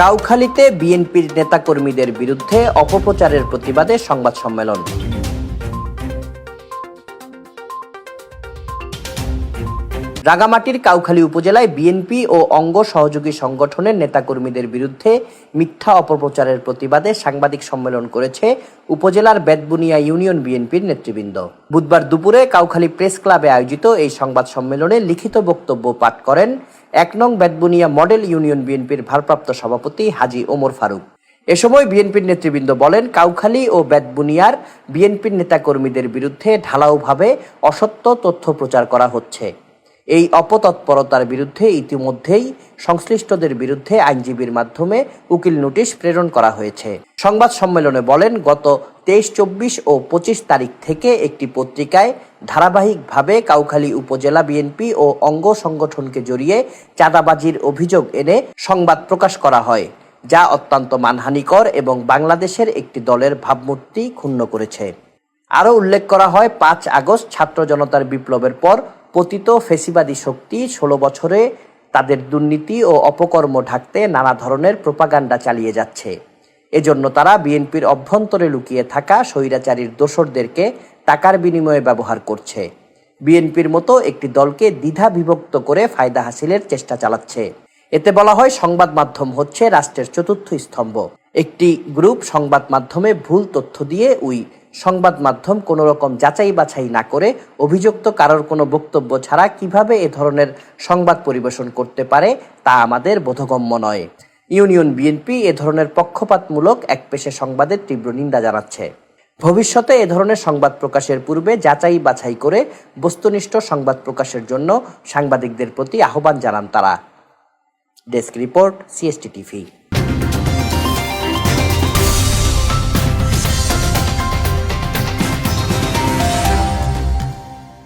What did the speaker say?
কাউখালীতে বিএনপির নেতাকর্মীদের বিরুদ্ধে অপপ্রচারের প্রতিবাদে সংবাদ সম্মেলন। রাগামাটির কাউখালী উপজেলায় বিএনপি ও অঙ্গ সহযোগী সংগঠনের নেতাকর্মীদের বিরুদ্ধে মিথ্যা অপপ্রচারের প্রতিবাদে সাংবাদিক সম্মেলন করেছে উপজেলার বেতবুনিয়া ইউনিয়ন বিএনপির নেতৃবৃন্দ। বুধবার দুপুরে কাউখালী প্রেস ক্লাবে আয়োজিত এই সংবাদ সম্মেলনে লিখিত বক্তব্য পাঠ করেন এক নং বেতবুনিয়া মডেল ইউনিয়ন বিএনপির ভারপ্রাপ্ত সভাপতি হাজি ওমর ফারুক। এ সময় বিএনপির নেতৃবৃন্দ বলেন, কাউখালী ও বেদবুনিয়ার বিএনপির নেতাকর্মীদের বিরুদ্ধে ঢালাওভাবে অসত্য তথ্য প্রচার করা হচ্ছে। এই অপতৎপরতার বিরুদ্ধে ইতিমধ্যেই সংশ্লিষ্টদের বিরুদ্ধে আইনজীবীর মাধ্যমে উকিল নোটিশ প্রেরণ করা হয়েছে। সংবাদ সম্মেলনে বলেন, গত তেইশ, চব্বিশ ও পঁচিশ তারিখ থেকে একটি পত্রিকায় ধারাবাহিকভাবে কাউখালী উপজেলা বিএনপি ও অঙ্গ সংগঠনকে জড়িয়ে চাঁদাবাজির অভিযোগ এনে সংবাদ প্রকাশ করা হয়, যা অত্যন্ত মানহানিকর এবং বাংলাদেশের একটি দলের ভাবমূর্তি ক্ষুণ্ণ করেছে। আরও উল্লেখ করা হয়, পাঁচ আগস্ট ছাত্র জনতার বিপ্লবের পর পতিত ফেসিবাদী শক্তি ষোলো বছরে তাদের দুর্নীতি ও অপকর্ম ঢাকতে নানা ধরনের প্রোপাগান্ডা চালিয়ে যাচ্ছে। এজন্য তারা বিএনপির অভ্যন্তরে লুকিয়ে থাকা স্বৈরাচারীর দোসরদেরকে টাকার বিনিময়ে ব্যবহার করছে। বিএনপির মতো একটি দলকে দ্বিধা বিভক্ত করে ফায়দা হাসিলের চেষ্টা চালাচ্ছে। এতে বলা হয় সংবাদ মাধ্যম হচ্ছে রাষ্ট্রের চতুর্থ স্তম্ভ। একটি গ্রুপ সংবাদ মাধ্যমে ভুল তথ্য দিয়ে ওই সংবাদ মাধ্যম কোনো রকম যাচাই বাছাই না করে অভিযুক্ত কারোর কোনো বক্তব্য ছাড়া কীভাবে এ ধরনের সংবাদ পরিবেশন করতে পারে তা আমাদের বোধগম্য নয়। ইউনিয়ন বিএনপি এ ধরনের পক্ষপাতমূলক এক পেশে সংবাদের তীব্র নিন্দা জানাচ্ছে। ভবিষ্যতে এ ধরনের সংবাদ প্রকাশের পূর্বে যাচাই বাছাই করে বস্তুনিষ্ঠ সংবাদ প্রকাশের জন্য সাংবাদিকদের প্রতি আহ্বান জানান তারা। Desk report, CST TV.